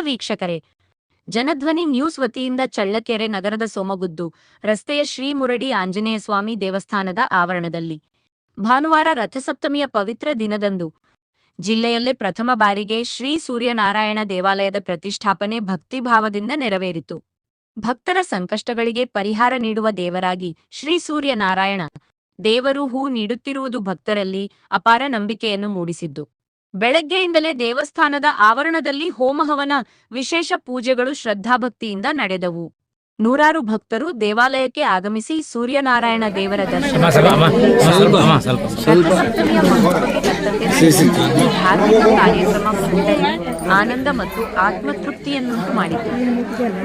ವೀಕ್ಷಕರೇ, ಜನಧ್ವನಿ ನ್ಯೂಸ್ ವತಿಯಿಂದ ಚಳ್ಳಕೆರೆ ನಗರದ ಸೋಮಗುದ್ದು, ರಸ್ತೆಯ ಶ್ರೀ ಮುರಡಿ ಆಂಜನೇಯ ಸ್ವಾಮಿ ದೇವಸ್ಥಾನದ ಆವರಣದಲ್ಲಿ. ಭಾನುವಾರ ರಥಸಪ್ತಮಿಯ ಪವಿತ್ರ ದಿನದಂದು, ಜಿಲ್ಲೆಯಲ್ಲೇ ಪ್ರಥಮ ಬಾರಿಗೆ ಶ್ರೀ ಸೂರ್ಯನಾರಾಯಣ ದೇವಾಲಯದ ಪ್ರತಿಷ್ಠಾಪನೆ ಭಕ್ತಿಭಾವದಿಂದ ನೆರವೇರಿತು. ಭಕ್ತರ ಸಂಕಷ್ಟಗಳಿಗೆ ಪರಿಹಾರ ನೀಡುವ ದೇವರಾಗಿ ಶ್ರೀ ಸೂರ್ಯನಾರಾಯಣ, ದೇವರು ಹೂ ನೀಡುತ್ತಿರುವುದು ಭಕ್ತರಲ್ಲಿ ಅಪಾರ ನಂಬಿಕೆಯನ್ನು ಮೂಡಿಸಿದ್ದು. ಬೆಳಗ್ಗೆಯಿಂದಲೇ ದೇವಸ್ಥಾನದ ಆವರಣದಲ್ಲಿ ಹೋಮಹವನ ವಿಶೇಷ ಪೂಜೆಗಳು ಶ್ರದ್ಧಾಭಕ್ತಿಯಿಂದ ನಡೆದವು. ನೂರಾರು ಭಕ್ತರು ದೇವಾಲಯಕ್ಕೆ ಆಗಮಿಸಿ ಸೂರ್ಯನಾರಾಯಣ ದೇವರ ದರ್ಶನ ಈ ಧಾರ್ಮಿಕ ಕಾರ್ಯಕ್ರಮ ಭಕ್ತರಿಗೆ ಆನಂದ ಮತ್ತು ಆತ್ಮತೃಪ್ತಿಯನ್ನುಂಟು ಮಾಡಿತು.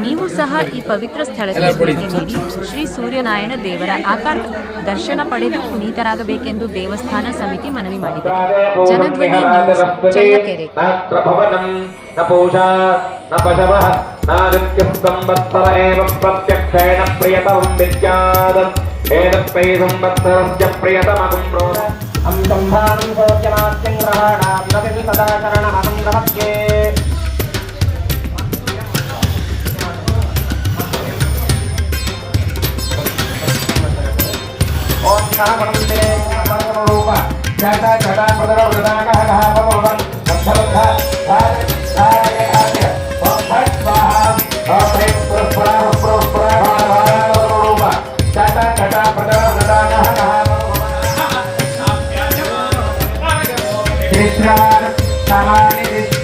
ನೀವು ಸಹ ಈ ಪವಿತ್ರ ಸ್ಥಳಕ್ಕೆ ಭೇಟಿ ನೀಡಿ ಶ್ರೀ ಸೂರ್ಯನಾರಾಯಣ ದೇವರ ಆಕಾರ ದರ್ಶನ ಪಡೆದು ಪುನೀತರಾಗಬೇಕೆಂದು ದೇವಸ್ಥಾನ ಸಮಿತಿ ಮನವಿ ಮಾಡಿದೆ. ಜನಧ್ವನಿ ನ್ಯೂಸ್ ಚಳ್ಳಕೆರೆ. अन्तम्भानं शोक्यमात्यं ग्रहाणां न विधि सदा शरणमहं रहत्ये ॐ नः पणन्ते सर्वरूप जटा जटा प्रदर वृदाकः कः पवन् बद्धबद्ध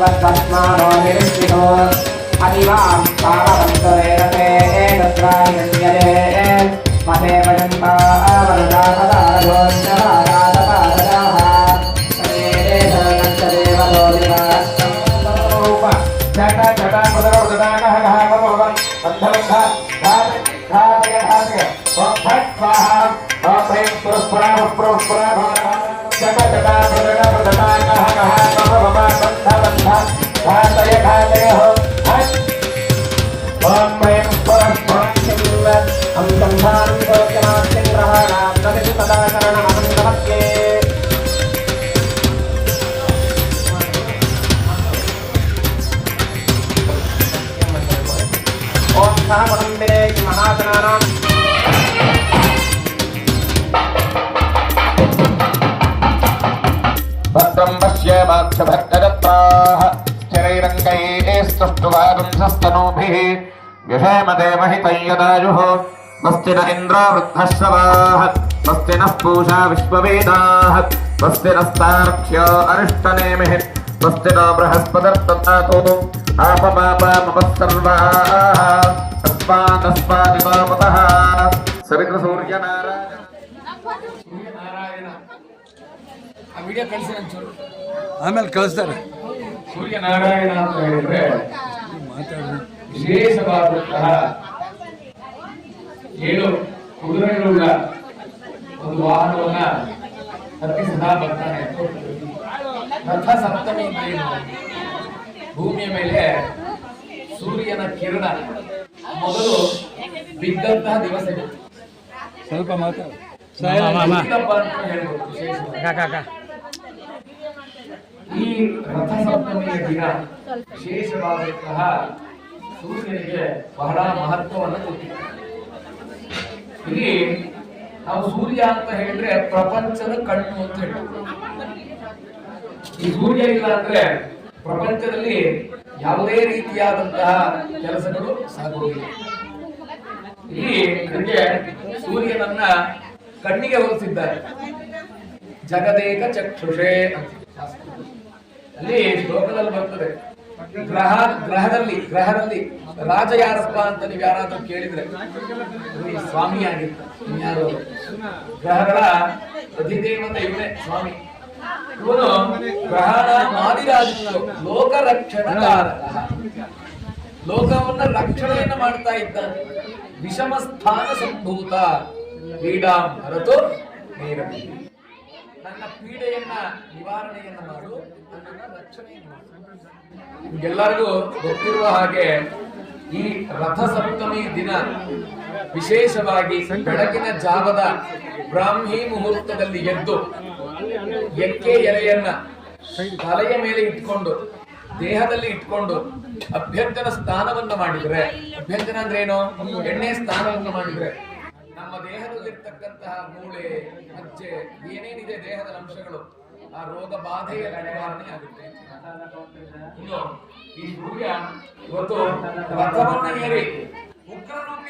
त्वद्वत्मानोभिर्स्थितो अदिवां पावन्तरेरते तत्राण्यते मते वयन्ता वरदापदारोन्दरारातपाददाः बन्धबन्ध धातय धातय भट् स्वाहा भवते पुरस्पुरा पुरस्पुरा भवतः जगजटा प्रजटा प्रजटा कः कः घातय घातय ॐ वयं अनुसन्धानं सदाकरणमन्दमत्ये ॐ सहमहम्बिरे महासनानां भक्तं पश्ये माक्षभक्तः ಸೋಚನಾಸ್ಯಂ ಗ್ರಹಾಣಾಂ ನದಿ ಸದಾ ಶರಣಮಹಂ ನಮಸ್ಯೆ ಓಂ ಸಹ ಮಹಂಬೆ ಮಹಾಸನಾನಾಂ ಭದ್ರಂ ಪಶ್ಯ ಮಾಕ್ಷ ಭಕ್ತಗತ್ರಾಹ ಸ್ಥಿರೈರಂಗೈಸ್ತುಷ್ಟುವಾಗುಂಸಸ್ತನೂಭಿः व्यषेमदेवहितय्यदायुः स्वस्ति न इन्द्रो वृद्धश्रवाः स्वस्ति नः पूषा विश्ववेदाः स्वस्ति नस्तार्क्ष्यो अरिष्टनेमिः स्वस्ति नो बृहस्पतिर्ददातु आपपापामपस्सर्वाः तस्मादस्मादिमामतः सवितृसूर्यनारायण ಆಮೇಲೆ ಕಳಿಸ್ತಾರೆ ಸೂರ್ಯನಾರಾಯಣ ಅಂತ ಹೇಳಿದ್ರೆ ವಿಶೇಷವಾದಂತಹ ಏಳು ಕುದುರೆಗಳುಳ್ಳ ಒಂದು ವಾಹನವನ್ನ ಪ್ರತಿ ಸದಾ ಬರ್ತಾನೆ ರಥ ಸಪ್ತಮಿ ಭೂಮಿಯ ಮೇಲೆ ಸೂರ್ಯನ ಕಿರಣ. ಮೊದಲು ಬಿದ್ದಂತಹ ದಿವಸ ಇದು. ಸ್ವಲ್ಪ ಮಾತಾಡ. ಹೇಳ್ಬೋದು ವಿಶೇಷವಾಗಿ. ಪ್ರಥಮ ಈ ರಥಸಪ್ತಮಿಯ ದಿನ ವಿಶೇಷವಾದಂತಹ ಸೂರ್ಯನಿಗೆ ಬಹಳ ಮಹತ್ವವನ್ನು ಕೊಟ್ಟಿದೆ ಇಲ್ಲಿ ನಾವು ಸೂರ್ಯ ಅಂತ ಹೇಳಿದ್ರೆ ಪ್ರಪಂಚದ ಕಣ್ಣು ಅಂತ ಹೇಳ್ತೀವಿ ಈ ಸೂರ್ಯ ಇಲ್ಲ ಅಂದ್ರೆ ಪ್ರಪಂಚದಲ್ಲಿ ಯಾವುದೇ ರೀತಿಯಾದಂತಹ ಕೆಲಸಗಳು ಸಾಗುವುದಿಲ್ಲ ಇಲ್ಲಿ ನನಗೆ ಸೂರ್ಯನನ್ನ ಕಣ್ಣಿಗೆ ಹೋಲಿಸಿದ್ದಾರೆ ಜಗದೇಕ ಚಕ್ಷುಷೇ ಅಂತ. ಅಲ್ಲಿ ಶ್ಲೋಕದಲ್ಲಿ ಬರ್ತದೆ. ಗ್ರಹ, ಗ್ರಹದಲ್ಲಿ ಗ್ರಹದಲ್ಲಿ ರಾಜ ಯಾರಪ್ಪ ಅಂತ ನೀವು ಯಾರಾದ್ರೂ ಕೇಳಿದ್ರೆ ಸ್ವಾಮಿ ಆಗಿತ್ತು. ಗ್ರಹಗಳ ಅಧಿದೇವತೆ ಇವನೇ ಸ್ವಾಮಿ. ಇವನು ಗ್ರಹಣ ಮಾದಿರಾಜ ಲೋಕ ರಕ್ಷಣಕಾರಕ ಲೋಕವನ್ನ ರಕ್ಷಣೆಯನ್ನು ಮಾಡ್ತಾ ಇದ್ದಾನೆ. ವಿಷಮ ಸ್ಥಾನ ಸಂಭೂತ. ಕ್ರೀಡಾ ಹರತು ನೇರವಿ ನನ್ನ ಪೀಡೆಯನ್ನ ನಿವಾರಣೆಯನ್ನ ಮಾಡು ಗೊತ್ತಿರುವ ಹಾಗೆ ಈ ರಥಸಪ್ತಮಿ ದಿನ ವಿಶೇಷವಾಗಿ ಬೆಳಕಿನ ಜಾವದ ಬ್ರಾಹ್ಮಿ ಮುಹೂರ್ತದಲ್ಲಿ ಎದ್ದು ಎಕ್ಕೆ ಎಲೆಯನ್ನ ತಲೆಯ ಮೇಲೆ ಇಟ್ಕೊಂಡು, ದೇಹದಲ್ಲಿ ಇಟ್ಕೊಂಡು ಅಭ್ಯಂಜನ ಸ್ಥಾನವನ್ನು ಮಾಡಿದ್ರೆ ಅಭ್ಯರ್ಥನ ಅಂದ್ರೆ ಏನು? ಎಣ್ಣೆ ಸ್ಥಾನವನ್ನು ಮಾಡಿದ್ರೆ. ನಮ್ಮ ದೇಹದಲ್ಲಿರ್ತಕ್ಕಂತಹ ಮೂಳೆ ಮಜ್ಜೆ ಏನೇನಿದೆ ದೇಹದ ಅಂಶಗಳು, ಆ ರೋಗ ಬಾಧೆಯ ನಿವಾರಣೆ ಆಗುತ್ತೆ ಈ ಸೂರ್ಯ ಇವತ್ತು ರಥವನ್ನ ಏರಿ ಉಗ್ರರೂಪಿ